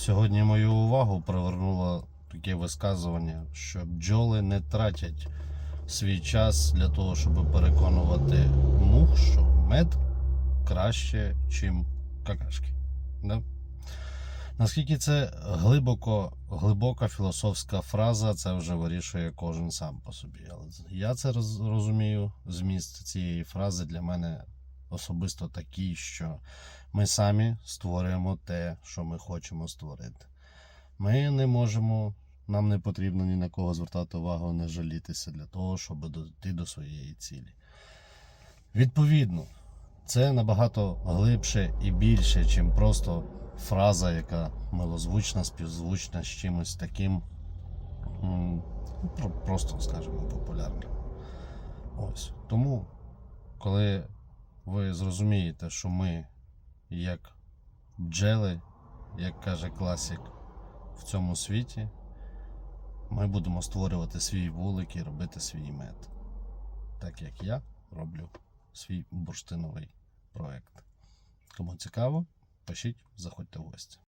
Сьогодні мою увагу привернуло таке висказування, що бджоли не тратять свій час для того, щоб переконувати мух, що мед краще, чим какашки. Да? Наскільки це глибоко, глибока філософська фраза, це вже вирішує кожен сам по собі. Але я це розумію. Зміст цієї фрази для мене особисто такий, що ми самі створюємо те, що ми хочемо створити. Ми не можемо, нам не потрібно ні на кого звертати увагу, не жалітися для того, щоб дойти до своєї цілі. Відповідно, це набагато глибше і більше, чим просто фраза, яка милозвучна, співзвучна з чимось таким, ну, про- просто, скажімо, популярним. Ось. Тому, коли ви зрозумієте, що ми, як бджели, як каже класик, в цьому світі, ми будемо створювати свій вулик і робити свій мед. Так як я роблю свій бурштиновий проект. Кому цікаво, пишіть, заходьте в гості.